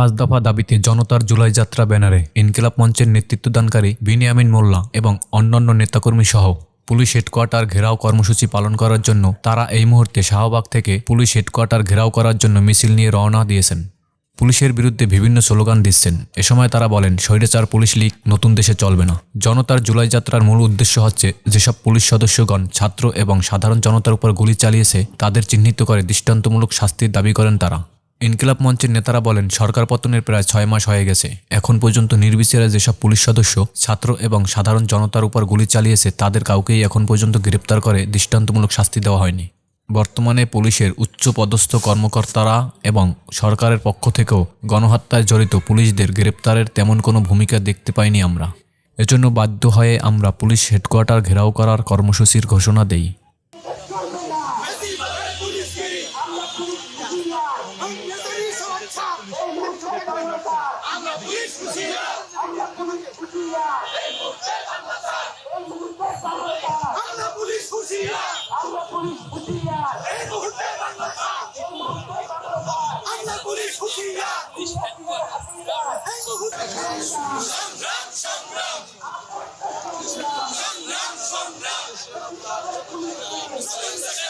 পাঁচ দফা দাবিতে জনতার জুলাই যাত্রা ব্যানারে ইনকিলাব মঞ্চের নেতৃত্বদানকারী বিনিয়ামিন মোল্লা এবং অন্যান্য নেতাকর্মী সহ পুলিশ হেডকোয়ার্টার ঘেরাও কর্মসূচি পালন করার জন্য তারা এই মুহূর্তে শাহবাগ থেকে পুলিশ হেডকোয়ার্টার ঘেরাও করার জন্য মিছিল নিয়ে রওনা দিয়েছেন। পুলিশের বিরুদ্ধে বিভিন্ন স্লোগান দিচ্ছেন। এ সময় তারা বলেন, স্বৈরাচার পুলিশ লীগ নতুন দেশে চলবে না। জনতার জুলাই যাত্রার মূল উদ্দেশ্য হচ্ছে যেসব পুলিশ সদস্যগণ, ছাত্র এবং সাধারণ জনতার উপর গুলি চালিয়েছে, তাদের চিহ্নিত করে দৃষ্টান্তমূলক শাস্তির দাবি করেন তারা। ইনকিলাব মঞ্চের নেতারা বলেন, সরকার পতনের প্রায় ছয় মাস হয়ে গেছে। এখন পর্যন্ত নির্বিচারে যেসব পুলিশ সদস্য, ছাত্র এবং সাধারণ জনতার উপর গুলি চালিয়েছে, তাদের কাউকেই এখন পর্যন্ত গ্রেপ্তার করে দৃষ্টান্তমূলক শাস্তি দেওয়া হয়নি। বর্তমানে পুলিশের উচ্চ পদস্থ কর্মকর্তারা এবং সরকারের পক্ষ থেকেও গণহত্যায় জড়িত পুলিশদের গ্রেপ্তারের তেমন কোনো ভূমিকা দেখতে পাইনি আমরা। এজন্য বাধ্য হয়ে আমরা পুলিশ হেডকোয়ার্টার ঘেরাও করার কর্মসূচির ঘোষণা দেই। আমরা পুলিশ হুঁশিয়ার আমরা পুলিশ হুঁশিয়ার আমরা পুলিশ হুঁশিয়ার এই মুহূর্তে বাংলাদেশ আমরা পুলিশ হুঁশিয়ার এই মুহূর্তে সংগ্রাম সংগ্রাম সংগ্রাম সংগ্রাম মুসলিম